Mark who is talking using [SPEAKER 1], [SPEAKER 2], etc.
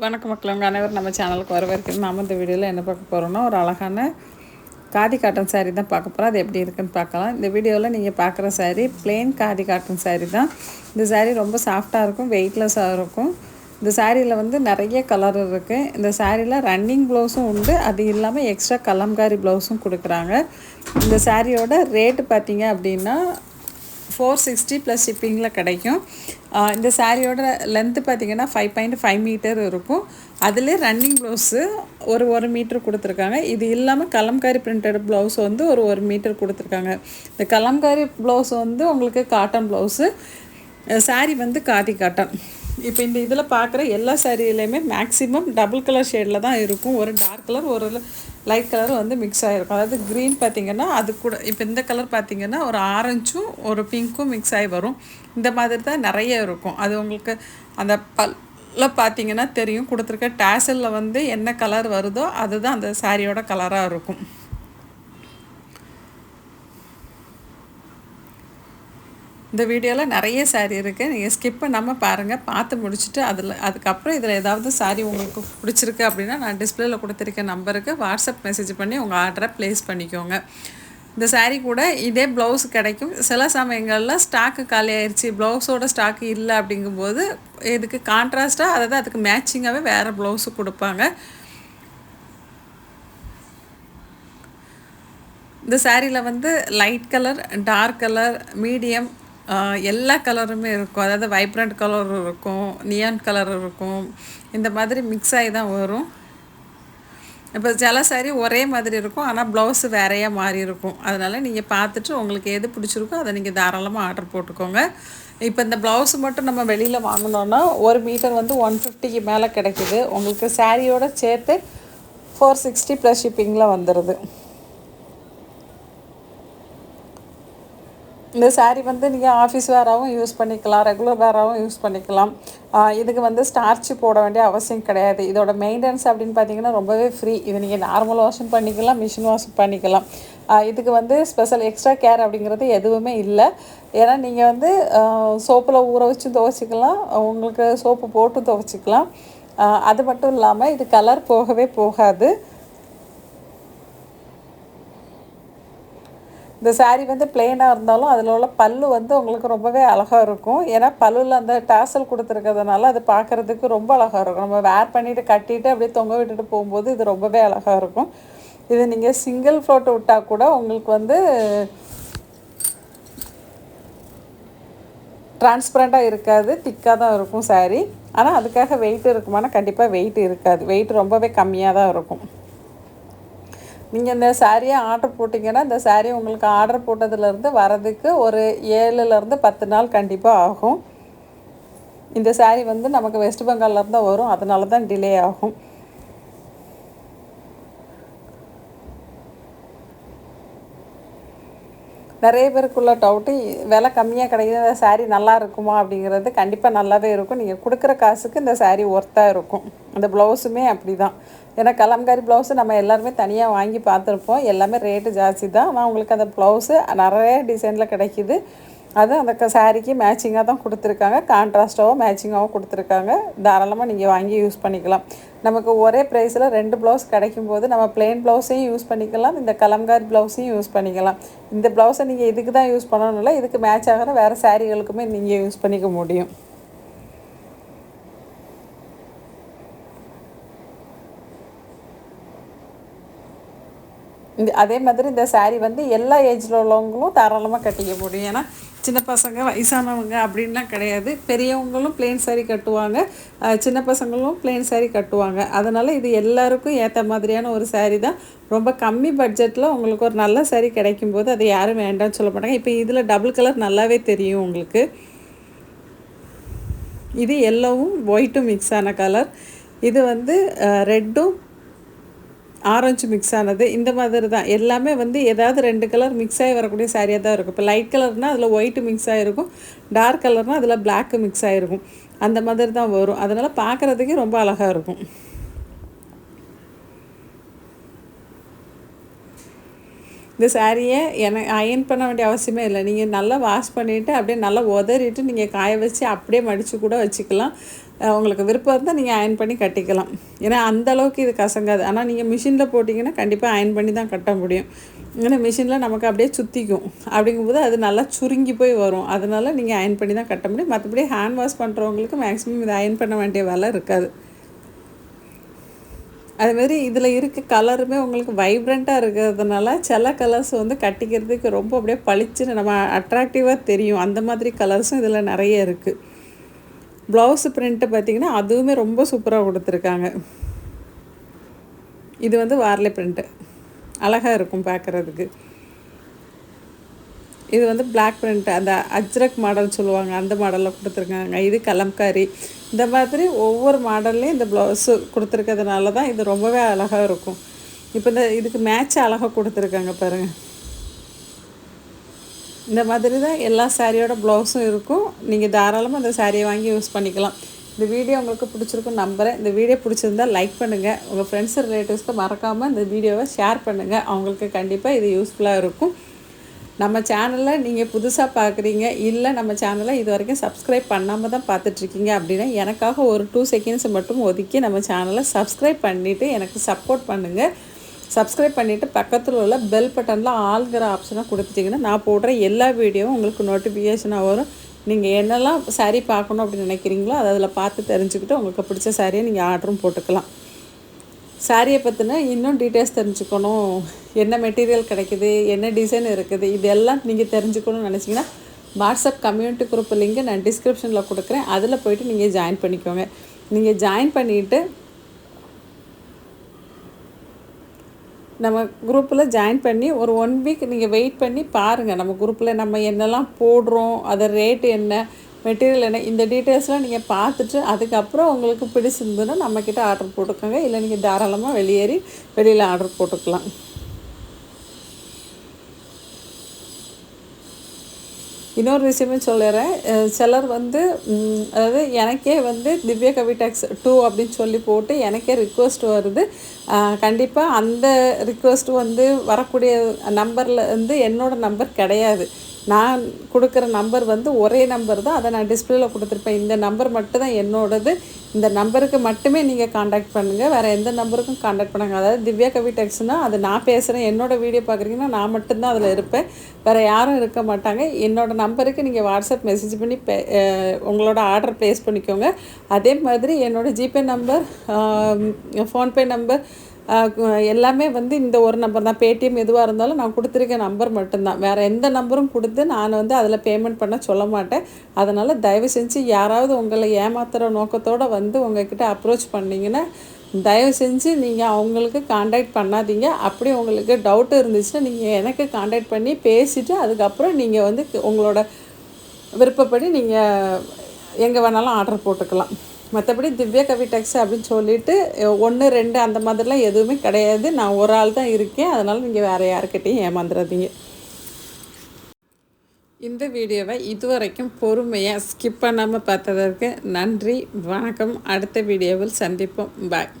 [SPEAKER 1] வணக்கம் மக்களும் அனைவரும் நம்ம சேனலுக்கு வரவேற்கிறது நாம் இந்த வீடியோவில் என்ன பார்க்க போகிறோம்னா ஒரு அழகான காதி காட்டன் சாரீ தான் பார்க்க போகிறோம் அது எப்படி இருக்குன்னு பார்க்கலாம். இந்த வீடியோவில் நீங்கள் பார்க்குற சாரீ பிளெயின் காதி காட்டன் சாரீ தான். இந்த சாரீ ரொம்ப சாஃப்டாக இருக்கும் வெயிட்லெஸ்ஸாக இருக்கும். இந்த சாரியில் வந்து நிறைய கலர் இருக்குது இந்த சாரியில் ரன்னிங் ப்ளவுஸும் உண்டு. அது இல்லாமல் எக்ஸ்ட்ரா கலம்காரி ப்ளவுஸும் கொடுக்குறாங்க. இந்த சாரியோட ரேட்டு பார்த்தீங்க அப்படின்னா ஃபோர் சிக்ஸ்டி ப்ளஸ் ஷிப்பிங்கில் கிடைக்கும். இந்த சாரியோட லென்த்து பார்த்தீங்கன்னா ஃபைவ் பாயிண்ட் ஃபைவ் மீட்டர் இருக்கும். அதிலே ரன்னிங் ப்ளவுஸு ஒரு ஒரு மீட்டர் கொடுத்துருக்காங்க. இது இல்லாமல் கலம்காரி பிரிண்டட் ப்ளவுஸ் வந்து ஒரு ஒரு மீட்டர் கொடுத்துருக்காங்க. இந்த கலம்காரி ப்ளவுஸ் வந்து உங்களுக்கு காட்டன் ப்ளவுஸு சாரி வந்து காதி காட்டன் இப்போ இந்த இதில் பார்க்குற எல்லா சேரீலையுமே மேக்ஸிமம் டபுள் கலர் ஷேடில் தான் இருக்கும். ஒரு டார்க் கலர் ஒரு லைட் கலர் வந்து மிக்ஸ் ஆகிருக்கும் அதாவது க்ரீன் பார்த்திங்கன்னா அது கூட இப்போ இந்த கலர் பார்த்திங்கன்னா ஒரு ஆரஞ்சும் ஒரு பிங்க்கும் மிக்ஸ் ஆகி வரும். இந்த மாதிரி தான் நிறைய இருக்கும். அது உங்களுக்கு அந்த பல்ல பார்த்தீங்கன்னா தெரியும். கொடுத்துருக்க டேசலில் வந்து என்ன கலர் வருதோ அதுதான் அந்த சாரியோட கலராக இருக்கும். இந்த வீடியோவில் நிறைய சாரீ இருக்குது நீங்கள் ஸ்கிப் பண்ணாமல் பாருங்கள் பார்த்து முடிச்சுட்டு அதில் அதுக்கப்புறம் இதில் ஏதாவது சாரீ உங்களுக்கு பிடிச்சிருக்கு அப்படின்னா நான் டிஸ்பிளேல கொடுத்துருக்க நம்பருக்கு வாட்ஸ்அப் மெசேஜ் பண்ணி உங்கள் ஆர்டரை ப்ளேஸ் பண்ணிக்கோங்க. இந்த சாரீ கூட இதே ப்ளவுஸ் கிடைக்கும். சில சமயங்களில் ஸ்டாக்கு காலி ஆயிடுச்சு ப்ளவுஸோட ஸ்டாக்கு இல்லை அப்படிங்கும்போது இதுக்கு கான்ட்ராஸ்ட்டாக அதாவது அதுக்கு மேட்சிங்காகவே வேறு ப்ளவுஸு கொடுப்பாங்க. இந்த சாரியில் வந்து light colour dark colour medium எல்லா கலருமே இருக்கும். அதாவது வைப்ரண்ட் கலர் இருக்கும் நியான் கலர் இருக்கும். இந்த மாதிரி மிக்ஸ் ஆகி தான் வரும். இப்போ சில சாரி ஒரே மாதிரி இருக்கும் ஆனால் ப்ளவுஸு வேறையாக மாறி இருக்கும். அதனால் நீங்கள் பார்த்துட்டு உங்களுக்கு எது பிடிச்சிருக்கோ அதை நீங்கள் தாராளமாக ஆர்டர் போட்டுக்கோங்க. இப்போ இந்த ப்ளவுஸ் மட்டும் நம்ம வெளியில் வாங்கினோன்னா ஒரு மீட்டர் வந்து ஒன் ஃபிஃப்டிக்கு மேலே கிடைக்குது. உங்களுக்கு சாரியோட சேர்த்து ஃபோர் சிக்ஸ்டி ப்ளஸ் ஷிப்பிங்கில் வந்துடுது இந்த சாரீ வந்து நீங்கள் ஆஃபீஸ் வேறாகவும் யூஸ் பண்ணிக்கலாம் ரெகுலர் வேறாகவும் யூஸ் பண்ணிக்கலாம். இதுக்கு வந்து ஸ்டார்ச் போட வேண்டிய அவசியம் கிடையாது. இதோட மெயின்டெனன்ஸ் அப்படின்னு பார்த்தீங்கன்னா ரொம்பவே ஃப்ரீ இது நீங்கள் நார்மல் வாஷும் பண்ணிக்கலாம் மிஷின் வாஷும் பண்ணிக்கலாம். இதுக்கு வந்து ஸ்பெஷல் எக்ஸ்ட்ரா கேர் அப்படிங்கிறது எதுவுமே இல்லை. ஏன்னா நீங்கள் வந்து சோப்பில் ஊற வச்சு துவைச்சிக்கலாம் உங்களுக்கு சோப்பு போட்டு துவைச்சிக்கலாம். அது மட்டும் இல்லாமல் இது கலர் போகவே போகாது. இந்த சாரீ வந்து பிளெயினாக இருந்தாலும் அதில் உள்ள பல்லு வந்து உங்களுக்கு ரொம்பவே அழகாக இருக்கும். ஏன்னா பல்லுல அந்த டாசல் கொடுத்துருக்கிறதுனால அது பார்க்குறதுக்கு ரொம்ப அழகாக இருக்கும். நம்ம வேர் பண்ணிவிட்டு கட்டிட்டு அப்படியே தொங்க விட்டுட்டு போகும்போது இது ரொம்பவே அழகாக இருக்கும். இது நீங்கள் சிங்கிள் ஃபோட்டோ விட்டால் கூட உங்களுக்கு வந்து டிரான்ஸ்பரண்ட்டாக இருக்காது திக்காக தான் இருக்கும் saree. ஆனால் அதுக்காக வெயிட் இருக்குமானா கண்டிப்பாக வெயிட் இருக்காது. வெயிட் ரொம்பவே கம்மியாக தான் இருக்கும். நீங்கள் இந்த சாரியை ஆர்டர் போட்டிங்கன்னா இந்த saree உங்களுக்கு ஆர்டர் போட்டதுலேருந்து வரதுக்கு ஒரு ஏழுலேருந்து பத்து நாள் கண்டிப்பாக ஆகும். இந்த saree வந்து நமக்கு வெஸ்ட் பெங்கால்லேருந்து தான் வரும். அதனால தான் டிலே ஆகும். நிறைய பேருக்குள்ள டவுட்டு விலை கம்மியாக கிடைக்கிது இந்த சேரீ நல்லா இருக்குமா அப்படிங்கிறது கண்டிப்பாக நல்லாவே இருக்கும். நீங்கள் கொடுக்குற காசுக்கு இந்த சேரீ ஒர்த்தாக இருக்கும். அந்த ப்ளவுஸுமே அப்படி தான் ஏன்னா கலம்காரி ப்ளவுஸு நம்ம எல்லாருமே தனியாக வாங்கி பார்த்துருப்போம். எல்லாமே ரேட்டு ஜாஸ்தி தான். ஆனால் உங்களுக்கு அந்த ப்ளவுஸு நிறைய டிசைனில் கிடைக்கிது. அது அந்த க சாரிக்கு மேட்சிங்காக தான் கொடுத்துருக்காங்க. கான்ட்ராஸ்ட்டாகவும் மேட்சிங்காகவும் கொடுத்துருக்காங்க. தாராளமாக நீங்கள் வாங்கி யூஸ் பண்ணிக்கலாம். நமக்கு ஒரே ப்ரைஸில் ரெண்டு ப்ளவுஸ் கிடைக்கும் போது நம்ம பிளெயின் ப்ளவுஸையும் யூஸ் பண்ணிக்கலாம். இந்த கலம்கார் ப்ளவுஸையும் யூஸ் பண்ணிக்கலாம். இந்த ப்ளவுஸை நீங்கள் இதுக்கு தான் யூஸ் பண்ணணும்ல இதுக்கு மேட்ச் ஆகிற வேறு சாரீகளுக்குமே நீங்கள் யூஸ் பண்ணிக்க முடியும். இந்த அதே மாதிரி இந்த saree வந்து எல்லா ஏஜில் உள்ளவங்களும் தாராளமாக கட்டிக்க முடியும். ஏன்னா சின்ன பசங்க வயசானவங்க அப்படின்லாம் கிடையாது. பெரியவங்களும் பிளெயின் saree கட்டுவாங்க. சின்ன பசங்களும் பிளெயின் saree கட்டுவாங்க. அதனால் இது எல்லாருக்கும் ஏற்ற மாதிரியான ஒரு சாரீ தான். ரொம்ப கம்மி பட்ஜெட்டில் உங்களுக்கு ஒரு நல்ல saree கிடைக்கும்போது அதை யாரும் வேண்டாம்னு சொல்ல மாட்டாங்க. இப்போ இதில் டபுள் கலர் நல்லாவே தெரியும் உங்களுக்கு. இது எல்லோவும் ஒயிட்டும் மிக்ஸ் ஆன கலர் இது வந்து ரெட்டும் ஆரஞ்சு மிக்ஸ் ஆனது இந்த மாதிரி தான் எல்லாமே வந்து ஏதாவது ரெண்டு கலர் மிக்ஸ் ஆகி வரக்கூடிய சாரியாக தான் இருக்கும். இப்போ லைட் கலர்னால் அதில் ஒயிட்டு மிக்ஸ் ஆகிருக்கும் டார்க் கலர்னால் அதில் பிளாக்கு மிக்ஸ் ஆகிருக்கும் அந்த மாதிரி தான் வரும். அதனால் பார்க்குறதுக்கே ரொம்ப அழகாக இருக்கும். இந்த சாரியை எனக்கு அயன் பண்ண வேண்டிய அவசியமே இல்லை. நீங்கள் நல்லா வாஷ் பண்ணிவிட்டு அப்படியே நல்லா உதறிட்டு நீங்கள் காய வச்சு அப்படியே மடித்து கூட வச்சுக்கலாம். உங்களுக்கு விருப்பம் இருந்தால் நீங்கள் அயன் பண்ணி கட்டிக்கலாம். ஏன்னா அந்தளவுக்கு இது கசங்காது. ஆனால் நீங்கள் மிஷினில் போட்டிங்கன்னா கண்டிப்பாக அயன் பண்ணி தான் கட்ட முடியும். ஏன்னா மிஷினில் நமக்கு அப்படியே சுற்றிக்கும் அப்படிங்கும்போது அது நல்லா சுருங்கி போய் வரும். அதனால் நீங்கள் அயன் பண்ணி தான் கட்ட முடியும். மற்றபடி ஹேண்ட் வாஷ் பண்ணுறவங்களுக்கு மேக்ஸிமம் இது அயன் பண்ண வேண்டிய வேலை இருக்காது. அதுமாரி இதில் இருக்க கலருமே உங்களுக்கு வைப்ரண்ட்டாக இருக்கிறதுனால சில கலர்ஸ் வந்து கட்டிக்கிறதுக்கு ரொம்ப அப்படியே பளிச்சுன்னு நம்ம அட்ராக்டிவாக தெரியும். அந்த மாதிரி கலர்ஸும் இதில் நிறைய இருக்குது ப்ளவுஸ் பிரிண்ட்டு பார்த்திங்கன்னா அதுவுமே ரொம்ப சூப்பராக கொடுத்துருக்காங்க. இது வந்து வார்லி பிரிண்ட்டு அழகாக இருக்கும் பார்க்குறதுக்கு. இது வந்து பிளாக் பிரிண்ட் அந்த அஜ்ரக் மாடல் சொல்லுவாங்க அந்த மாடலில் கொடுத்துருக்காங்க. இது கலம்காரி. இந்த மாதிரி ஒவ்வொரு மாடல்லையும் இந்த ப்ளவுஸு கொடுத்துருக்கிறதுனால தான் இது ரொம்பவே அழகாக இருக்கும். இப்போ இந்த இதுக்கு மேட்ச் அழகாக கொடுத்துருக்காங்க பாருங்கள் இந்த மாதிரி தான் எல்லா சாரியோட ப்ளவுஸும் இருக்கும். நீங்கள் தாராளமாக அந்த சாரியை வாங்கி யூஸ் பண்ணிக்கலாம். இந்த வீடியோ உங்களுக்கு பிடிச்சிருக்கும் நம்புகிறேன் இந்த வீடியோ பிடிச்சிருந்தா லைக் பண்ணுங்கள் உங்கள் ஃப்ரெண்ட்ஸ் ரிலேட்டிவ்ஸ்க்கு மறக்காமல் இந்த வீடியோவை ஷேர் பண்ணுங்கள் அவங்களுக்கு கண்டிப்பாக இது யூஸ்ஃபுல்லாக இருக்கும். நம்ம சேனலில் நீங்கள் புதுசாக பார்க்குறீங்க இல்லை நம்ம சேனலை இது வரைக்கும் சப்ஸ்கிரைப் பண்ணாமல் தான் பார்த்துட்ருக்கீங்க அப்படின்னா எனக்காக ஒரு டூ செகண்ட்ஸ் மட்டும் ஒதுக்கி நம்ம சேனலை சப்ஸ்கிரைப் பண்ணிவிட்டு எனக்கு சப்போர்ட் பண்ணுங்கள் சப்ஸ்கிரைப் பண்ணிவிட்டு பக்கத்தில் உள்ள பெல் பட்டனில் ஆளுங்கிற ஆப்ஷனை கொடுத்துட்டிங்கன்னா நான் போடுற எல்லா வீடியோவும் உங்களுக்கு நோட்டிஃபிகேஷனாக வரும். நீங்கள் என்னெல்லாம் saree பார்க்கணும் அப்படின்னு நினைக்கிறீங்களோ அதை அதில் பார்த்து தெரிஞ்சுக்கிட்டு உங்களுக்கு பிடிச்ச சாரியை நீங்கள் ஆர்டரும் போட்டுக்கலாம். சாரியை பற்றின இன்னும் டீட்டெயில்ஸ் தெரிஞ்சுக்கணும். என்ன மெட்டீரியல் கிடைக்குது என்ன டிசைன் இருக்குது இதெல்லாம் நீங்கள் தெரிஞ்சுக்கணும்னு நினச்சிங்கன்னா வாட்ஸ்அப் கம்யூனிட்டி குரூப் லிங்க் நான் டிஸ்கிரிப்ஷனில் கொடுக்குறேன். அதில் போயிட்டு நீங்கள் ஜாயின் பண்ணிக்கோங்க. நீங்கள் ஜாயின் பண்ணிவிட்டு நம்ம குரூப்பில் ஜாயின் பண்ணி ஒரு ஒன் வீக் நீங்கள் வெயிட் பண்ணி பாருங்கள் நம்ம குரூப்பில் நம்ம என்னெல்லாம் போடுறோம் அதை ரேட்டு என்ன மெட்டீரியல் என்ன இந்த டீட்டெயில்ஸ்லாம் நீங்கள் பார்த்துட்டு அதுக்கப்புறம் உங்களுக்கு பிடிச்சிருந்ததுன்னா நம்மக்கிட்ட ஆர்டர் போட்டுக்கோங்க. இல்லை நீங்கள் தாராளமாக வெளியேறி வெளியில் ஆர்டர் போட்டுக்கலாம். இன்னொரு விஷயமே சொல்லிடுறேன் சிலர் வந்து அதாவது எனக்கே வந்து திவ்யா கவிடாக்ஸ் டூ அப்படின்னு சொல்லி போட்டு எனக்கே ரிக்வஸ்ட் வருது. கண்டிப்பாக அந்த ரிக்வஸ்ட் வந்து வரக்கூடிய நம்பரில் வந்து என்னோட நம்பர் கிடையாது. நான் கொடுக்குற நம்பர் வந்து ஒரே நம்பர் தான். அதை நான் டிஸ்பிளேல கொடுத்துருப்பேன். இந்த நம்பர் மட்டும் தான் என்னோடது. இந்த நம்பருக்கு மட்டுமே நீங்கள் காண்டாக்ட் பண்ணுங்கள் வேறு எந்த நம்பருக்கும் காண்டாக்ட் பண்ணுங்கள் அதாவது திவ்யா கவி டெக்ஸ்னால் அது நான் பேசுகிறேன் என்னோடய வீடியோ பார்க்குறீங்கன்னா நான் மட்டும்தான் அதில் இருப்பேன். வேறு யாரும் இருக்க மாட்டாங்க. என்னோடய நம்பருக்கு நீங்கள் வாட்ஸ்அப் மெசேஜ் பண்ணி பே உங்களோட ஆர்டர் ப்ளேஸ் பண்ணிக்கோங்க. அதே மாதிரி என்னோட ஜிபே நம்பர் ஃபோன்பே நம்பர் எல்லாமே வந்து இந்த ஒரு நம்பர் தான். பேடிஎம் எதுவாக இருந்தாலும் நான் கொடுத்துருக்க நம்பர் மட்டும்தான். வேறு எந்த நம்பரும் கொடுத்து நான் வந்து அதில் பேமெண்ட் பண்ண சொல்ல மாட்டேன். அதனால் தயவு செஞ்சு யாராவது உங்களை ஏமாத்துகிற நோக்கத்தோடு வந்து உங்ககிட்ட அப்ரோச் பண்ணிங்கன்னா தயவு செஞ்சு நீங்கள் அவங்களுக்கு காண்டாக்ட் பண்ணாதீங்க. அப்படி உங்களுக்கு டவுட் இருந்துச்சுன்னா நீங்கள் எனக்கு காண்டாக்ட் பண்ணி பேசிவிட்டு அதுக்கப்புறம் நீங்கள் வந்து உங்களோட விருப்பப்படி நீங்கள் எங்கே வேணாலும் ஆர்டர் போட்டுக்கலாம். மற்றபடி திவ்யா கவி டெக்ஸ் அப்படின்னு சொல்லிட்டு ஒன்று ரெண்டு அந்த மாதிரிலாம் எதுவுமே கிடையாது. நான் ஒரு ஆள் தான் இருக்கேன். அதனால் நீங்கள் வேறு யாருக்கிட்டையும் ஏமாந்துடாதீங்க இந்த வீடியோவை இதுவரைக்கும் பொறுமையாக ஸ்கிப் பண்ணாமல் பார்த்ததற்கு நன்றி. வணக்கம். அடுத்த வீடியோவில் சந்திப்போம். பாய்